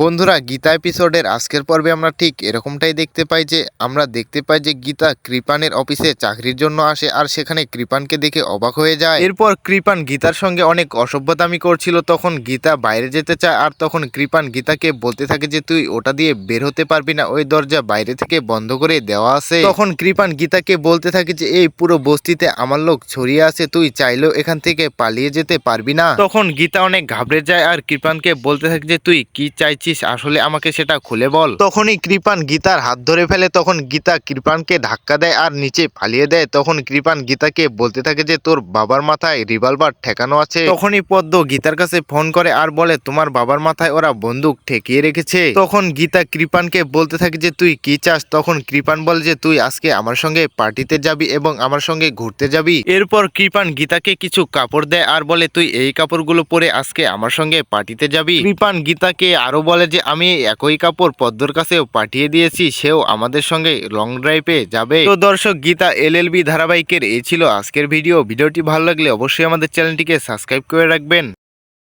বন্ধুরা, গীতা এপিসোডের আজকের পর্বে আমরা ঠিক এরকমটাই দেখতে পাই যে, আমরা দেখতে পাই যে গীতা কৃপানের অফিসে চাকরির জন্য আসে আর সেখানে কৃপানকে দেখে অবাক হয়ে যায়। এরপর কৃপান গীতার সঙ্গে অনেক অসভ্যতামি করছিল, তখন গীতা বাইরে যেতে চায় আর তখন কৃপান গীতাকে বলতে থাকে যে, তুই ওটা দিয়ে বের হতে পারবি না, ওই দরজা বাইরে থেকে বন্ধ করে দেওয়া আছে। তখন কৃপান গীতাকে বলতে থাকে যে, এই পুরো বস্তিতে আমার লোক ছড়িয়ে আছে, তুই চাইলেও এখান থেকে পালিয়ে যেতে পারবি না। তখন গীতা অনেক ঘাবড়ে যায় আর কৃপানকে বলতে থাকে যে, তুই কি চাইছিস আসলে আমাকে সেটা খুলে বল। তখনই কৃপান গীতার হাত ধরে ফেলে তখন গীতা কৃপানকে ধাক্কা দেয় আর নিচে পালিয়ে দেয়। তখন কৃপান গীতাকে বলতে থাকে যে তোর বাবার মাথায় রিভলভার ঠেকানো আছে। তখনই পদ্ম গীতার কাছে ফোন করে আর বলে তোমার বাবার মাথায় ওরা বন্দুক ঠেকিয়ে রেখেছে। তখন গীতা কৃপানকে বলতে থাকে যে তুই কি চাস? তখন কৃপান বলে যে তুই আজকে আমার সঙ্গে পার্টিতে যাবি এবং আমার সঙ্গে ঘুরতে যাবি। এরপর কৃপান গীতাকে কিছু কাপড় দেয় আর বলে তুই এই কাপড়গুলো পরে আজকে আমার সঙ্গে পার্টিতে যাবি। কৃপান গীতাকে আরও বলে যে, আমি একই কাপড় পদ্মর কাছেও পাঠিয়ে দিয়েছি, সেও আমাদের সঙ্গে লং ড্রাইভে যাবে। তো দর্শক, গীতা এলএলবি ধারাবাহিকের এই ছিল আজকের ভিডিও। ভিডিওটি ভালো লাগলে অবশ্যই আমাদের চ্যানেলটিকে সাবস্ক্রাইব করে রাখবেন।